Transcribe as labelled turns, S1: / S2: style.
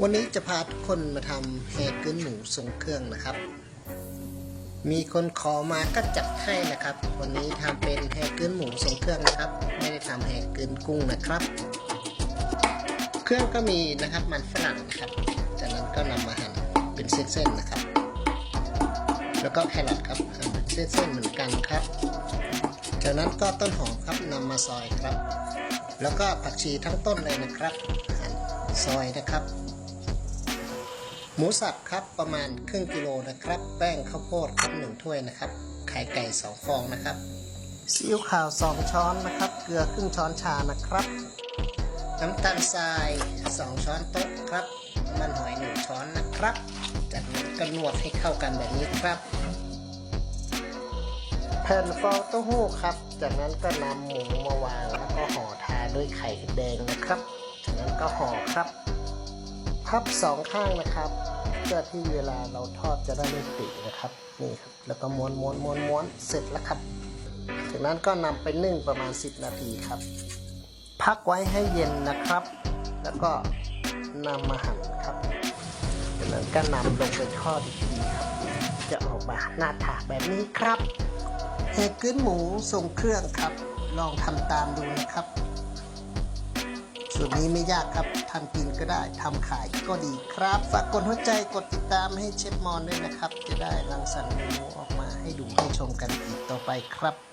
S1: วันนี้จะพาทุกคนมาทำแฮกึ้นหมูทรงเครื่องนะครับ มีคนขอมาก็จัดให้นะครับ วันนี้ทำเป็นแฮกึ้นหมูทรงเครื่องนะครับ ไม่ได้ทำแฮกึ้นกุ้งนะครับ เครื่องก็มีนะครับมันฝรั่งนะครับ จากนั้นก็นำมาหั่นเป็นเส้นๆนะครับ แล้วก็แครอทครับหั่นเป็นเส้นๆเหมือนกันครับ จากนั้นก็ต้นหอมครับนำมาซอยครับ แล้วก็ผักชีทั้งต้นเลยนะครับซอยนะครับ หมูสับครับประมาณครึ่งกิโลนะครับ แป้งข้าวโพดครับหนึ่งถ้วยนะครับ ไข่ไก่สองฟองนะครับซีอิ๊วขาวสองช้อนนะครับ เกลือครึ่งช้อนชานะครับ น้ำตาลทรายสองช้อนโต๊ะครับน้ำมันหอยหนึ่งช้อนนะครับจากนั้นก็นวดให้เข้ากันแบบนี้ครับ แผ่นฟองเต้าหู้ครับ จากนั้นก็นำหมูมาวางแล้วก็ห่อทาด้วยไข่แดงนะครับ จากนั้นก็ห่อครับ พับสองข้างนะครับ เพื่อที่เวลาเราทอดจะได้ไม่ติดนะครับ นี่ครับ แล้วก็ม้วนม้วนม้วนม้วนเสร็จแล้วครับ จากนั้นก็นำไปนึ่งประมาณ 10 นาทีครับ พักไว้ให้เย็นนะครับ แล้วก็นำมาหั่นครับจากนั้นก็นำลงไปทอดอีกทีครับ จะออกมาหน้าถาแบบนี้ครับเฮกึ้นหมูทรงเครื่องครับ ลองทำตามดูนะครับ ส่วนนี้ไม่ยากครับทำกินก็ได้ทำขายก็ดีครับ ฝากกดหัวใจกดติดตามให้เชฟมอนด้วยนะครับ จะได้รังสรรค์เมนูออกมาให้ดูให้ชมกันอีกต่อไปครับ